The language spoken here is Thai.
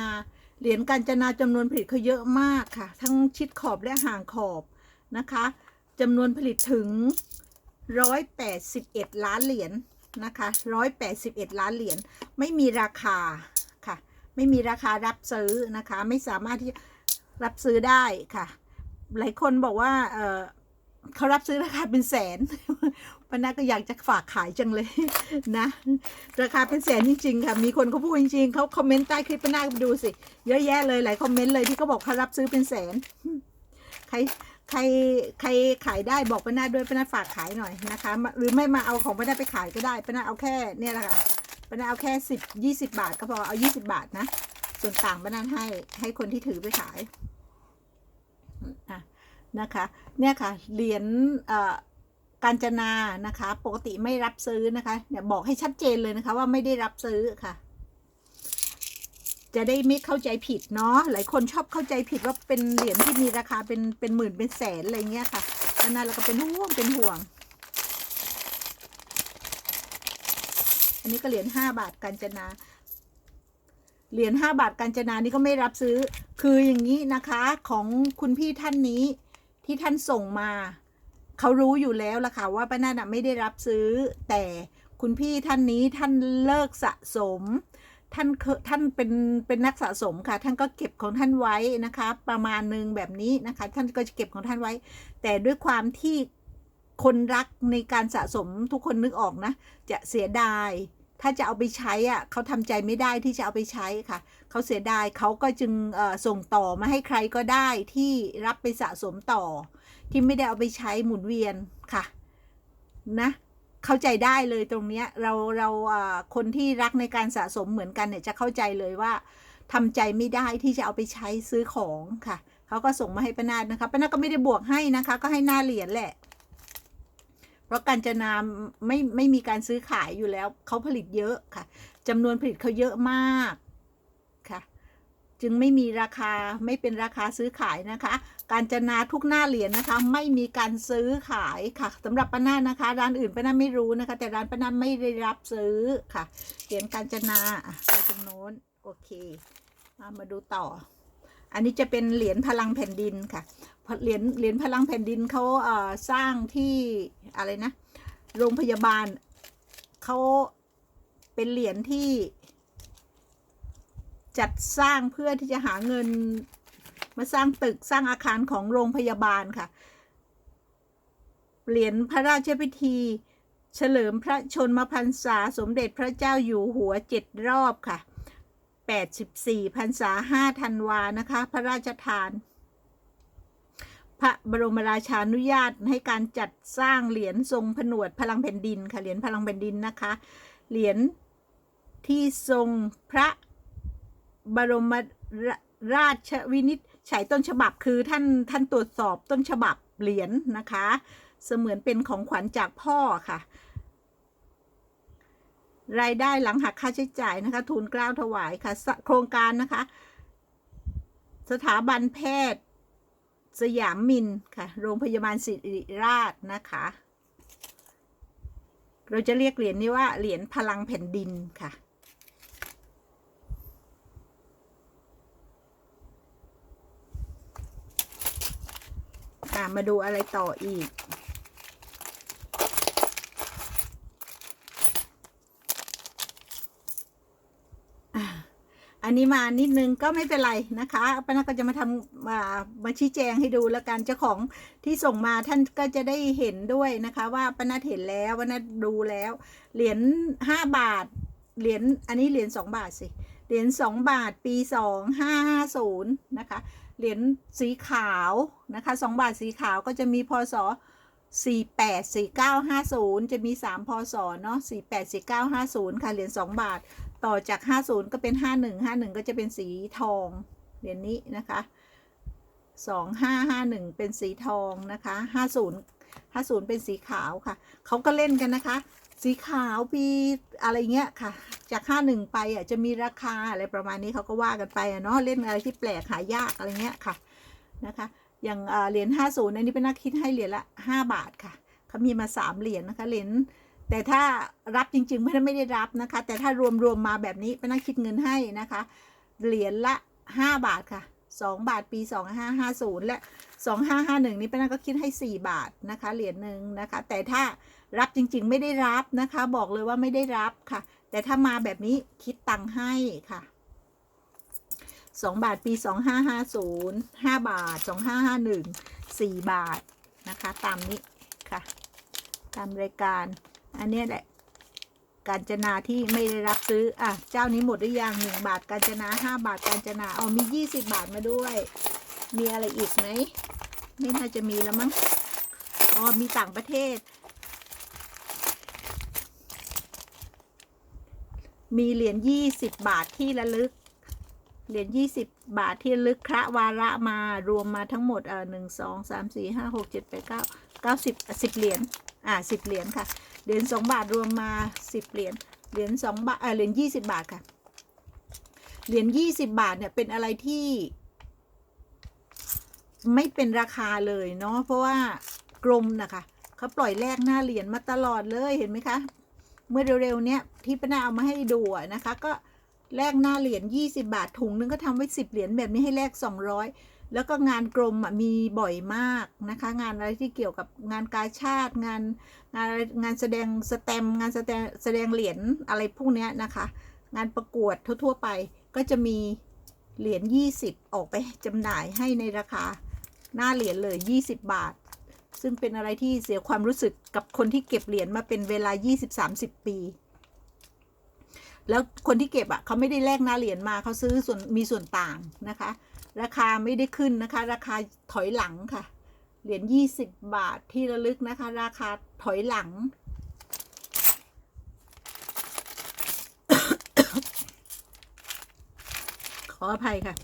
นาเหรียญกาญจนาจำนวนผลิตเขาเยอะมากค่ะ ทั้งชิดขอบและห่างขอบนะคะจำนวนผลิตถึง 181 ล้านเหรียญนะคะ181 ล้านเหรียญไม่มีราคาค่ะ ไม่มีราคารับซื้อนะคะ ไม่สามารถที่รับซื้อได้ค่ะ หลายคนบอกว่าเออ เขารับซื้อราคาเป็นแสนปานาก็อยากจะฝากขายจังเลยนะ ราคาเป็นแสนจริง ๆ ค่ะ มีคนเขาพูดจริงๆเขาคอมเมนต์ใต้คลิปปานาไปดูสิ เยอะแยะเลยหลายคอมเมนต์เลยที่เขาบอกเขารับซื้อเป็นแสน ใครใครใครขายได้บอกปานาด้วยปานาฝากขายหน่อยนะคะ หรือไม่มาเอาของปานาไปขายก็ได้ปานาเอาแค่เนี่ยแหละค่ะปานาเอาแค่สิบยี่สิบาทก็พอเอายี่สิบาทนะ ส่วนต่างปานาให้ให้คนที่ถือไปขายอะ นะคะเนี่ยค่ะเหรียญกาญจนานะคะปกติไม่รับซื้อนะคะเนี่ยบอกให้ชัดเจนเลยนะคะว่าไม่ได้รับซื้อค่ะ จะได้ไม่เข้าใจผิดเนาะหลายคนชอบเข้าใจผิดว่าเป็นเหรียญที่มีราคาเป็นเป็นหมื่นเป็นแสนอะไรเงี้ยค่ะอันนั้นเราก็เป็นห่วงเป็นห่วง อันนี้ก็เหรียญห้าบาทกาญจนาเหรียญห้าบาทกาญจนานี่ก็ไม่รับซื้อ คืออย่างนี้นะคะของคุณพี่ท่านนี้ ที่ท่านส่งมาเขารู้อยู่แล้วล่ะค่ะว่าป้านาน่ะไม่ได้รับซื้อ แต่คุณพี่ท่านนี้ท่านเลิกสะสม ท่านท่านเป็นเป็นนักสะสมค่ะ ท่านก็เก็บของท่านไว้นะคะ ประมาณหนึ่งแบบนี้นะคะ ท่านก็จะเก็บของท่านไว้ แต่ด้วยความที่คนรักในการสะสมทุกคนนึกออกนะ จะเสียดาย ถ้าจะเอาไปใช้อะเขาทำใจไม่ได้ที่จะเอาไปใช้ค่ะ เขาเสียดายเขาก็จึงส่งต่อมาให้ใครก็ได้ที่รับไปสะสมต่อ ที่ไม่ได้เอาไปใช้หมุนเวียนค่ะนะเข้าใจได้เลยตรงเนี้ยเราเราคนที่รักในการสะสมเหมือนกันเนี่ยจะเข้าใจเลยว่าทำใจไม่ได้ที่จะเอาไปใช้ซื้อของค่ะเขาก็ส่งมาให้ป้านาดนะคะป้านาดก็ไม่ได้บวกให้นะคะ ก็ให้หน้าเหรียญแหละ เพราะการจนาไม่ไม่มีการซื้อขายอยู่แล้ว เขาผลิตเยอะค่ะจำนวนผลิตเขาเยอะมากค่ะ จึงไม่มีราคาไม่เป็นราคาซื้อขายนะคะ การจนาทุกหน้าเหรียญนะคะ ไม่มีการซื้อขายค่ะสำหรับป้านานะคะ ร้านอื่นป้านาไม่รู้นะคะ แต่ร้านป้านาไม่ได้รับซื้อค่ะเหรียญการจนาไปตรงโน้นโอเคมาดูต่อ อันนี้จะเป็นเหรียญพลังแผ่นดินค่ะ เหรียญเหรียญพลังแผ่นดินเขาเอ่อสร้างที่อะไรนะ โรงพยาบาลเขาเป็นเหรียญที่ จัดสร้างเพื่อที่จะหาเงินมาสร้างตึกสร้างอาคารของโรงพยาบาลค่ะ เหรียญพระราชพิธี เฉลิมพระชนมพรรษาสมเด็จพระเจ้าอยู่หัวเจ็ดรอบค่ะ 84พรรษา5ธันวานะคะ พระราชทาน พระบรมราชานุญาตให้การจัดสร้างเหรียญทรงผนวดพลังแผ่นดินค่ะเหรียญพลังแผ่นดินนะคะ เหรียญที่ทรงพระบรมราชวินิจฉัยต้นฉบับคือท่านท่านตรวจสอบต้นฉบับเหรียญนะคะ เสมือนเป็นของขวัญจากพ่อค่ะ รายได้หลังหักค่าใช้จ่ายนะคะ ทุนกล้าวถวายค่ะ โครงการนะคะ สถาบันแพทย์ สยามมินค่ะ โรงพยาบาลศิริราชนะคะ เราจะเรียกเหรียญนี้ว่าเหรียญพลังแผ่นดินค่ะมาดูอะไรต่ออีก อันนี้มานิดนึงก็ไม่เป็นไรนะคะป้านาก็จะมาทำมามาชี้แจงให้ดูแล้วกันเจ้าของที่ส่งมาท่านก็จะได้เห็นด้วยนะคะ ว่าป้านาเห็นแล้วป้านาดูแล้ว เหรียญห้าบาท เหรียญอันนี้เหรียญสองบาทสิ เหรียญสองบาทปีสองห้าห้าศูนย์นะคะ เหรียญสีขาวนะคะสองบาทสีขาวก็จะมีพศ แปดสี่เก้าห้าศูนย์จะมีสามพศเนาะสี่แปดสี่เก้าห้าศูนย์ค่ะ เหรียญสองบาท ต่อจาก 50 ก็เป็น 51 51 ก็จะเป็นสีทอง เหรียญนนี้นะคะ 2551 เป็นสีทองนะคะ 50 50 เป็นสีขาวค่ะ เขาก็เล่นกันนะคะ สีขาวปีอะไรเงี้ยค่ะ จาก 51 ไปอะจะมีราคาอะไรประมาณนี้เขาก็ว่ากันไปอะเนาะ เล่นอะไรที่แปลกหายากอะไรเงี้ยค่ะนะคะ อย่างเหรียญ50อันนี้เป็นนักคิดให้เหรียญละ 5 บาทค่ะเขามีมา 3 เหรียญนะคะเหรียญแต่ถ้ารับจริงๆไม่ได้ไม่ได้รับนะคะ แต่ถ้ารวมรวมมาแบบนี้เป็นนักคิดเงินให้นะคะ เหรียญละห้าบาทค่ะสองบาทปีสองห้าห้าศูนย์และสองห้าห้าหนึ่งนี่ป้านาก็คิดให้สี่บาทนะคะเหรียญหนึ่งนะคะ แต่ถ้ารับจริงๆไม่ได้รับนะคะ บอกเลยว่าไม่ได้รับค่ะ แต่ถ้ามาแบบนี้คิดตังค์ให้ค่ะ สองบาทปีสองห้าห้าศูนย์ห้าบาทสองห้าห้าหนึ่งสี่บาทนะคะ ตามนี้ค่ะ ตามรายการ อันนี้แหละ การจนาที่ไม่ได้รับซื้อ อะ เจ้านี้หมดหรือยังหนึ่งบาทการจนาห้าบาทการจนาเอามียี่สิบาทมาด้วย มีอะไรอีกไหม ไม่น่าจะมีแล้วมั้ง อ๋อ มีต่างประเทศ มีเหรียญยี่สิบบาทที่ระลึก เหรียญยี่สิบบาทที่ลึกคระวาระมารวมมาทั้งหมดเอ่อหนึ่งสองสามสี่ห้าหกเจ็ดแปดเก้าเก้าสิบสิบเหรียญอ่าสิบเหรียญค่ะ เหรียญสองบาทรวมมาสิบเหรียญเหรียญสองบาทเออเหรียญยี่สิบบาทค่ะ เหรียญยี่สิบบาทเนี่ยเป็นอะไรที่ ไม่เป็นราคาเลยเนาะเพราะว่ากรมนะคะเขาปล่อยแลกหน้าเหรียญมาตลอดเลยเห็นไหมคะ เมื่อเร็วๆเนี้ยที่ป้านาเอามาให้ดูนะคะ ก็ แลกหน้าเหรียญยี่สิบาทถุงนึงก็ทำไว้สิบเหรียญแบบนี้ให้แลกสองร้อยแล้วก็งานกรมมีบ่อยมากนะคะ งานอะไรที่เกี่ยวกับงานกาชาติงานงานงานแสดงสแตมงานแสดงแสดงเหรียญอะไรพวกเนี้ยนะคะ งานประกวดทั่วๆไปก็จะมีเหรียญ20 ออกไปจำหน่ายให้ในราคา หน้าเหรียญเลย 20 บาท ซึ่งเป็นอะไรที่เสียความรู้สึกกับคนที่เก็บเหรียญมาเป็นเวลา 20-30 ปี แล้วคนที่เก็บอะเขาไม่ได้แลกหน้าเหรียญมาเขาซื้อส่วนมีส่วนต่างนะคะ ราคาไม่ได้ขึ้นนะคะ ราคาถอยหลังค่ะ เหรียญยี่สิบบาทที่ระลึกนะคะ ราคาถอยหลัง ขออภัยค่ะ